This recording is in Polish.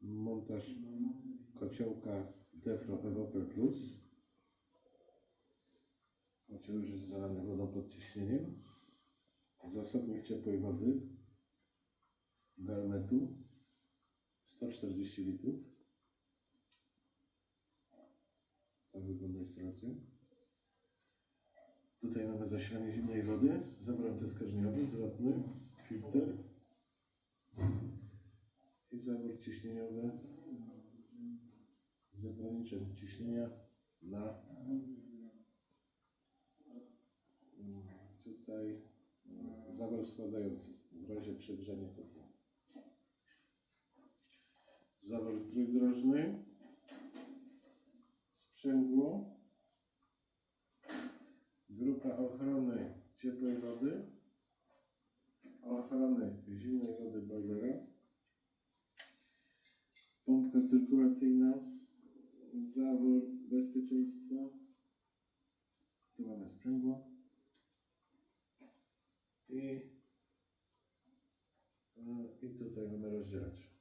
montaż kociołka Defro Evopel Plus. Kocioł już jest zalany wodą pod ciśnieniem. Zasobnik ciepłej wody Galmetu 140 litrów. Tak wygląda instalacja. Tutaj mamy zasilanie zimnej wody, zawroty skarżniowy, zwrotny, filtr i zawór ciśnieniowy z ciśnienia na tutaj zawór schładzający w razie przegrzania kotła. Zawór trójdrożny, sprzęgło, grupa ochrony ciepłej wody, ochrony zimnej wody boilera, pompka cyrkulacyjna, zawór bezpieczeństwa, tu mamy sprzęgło i, e, i tutaj mamy rozdzielacz.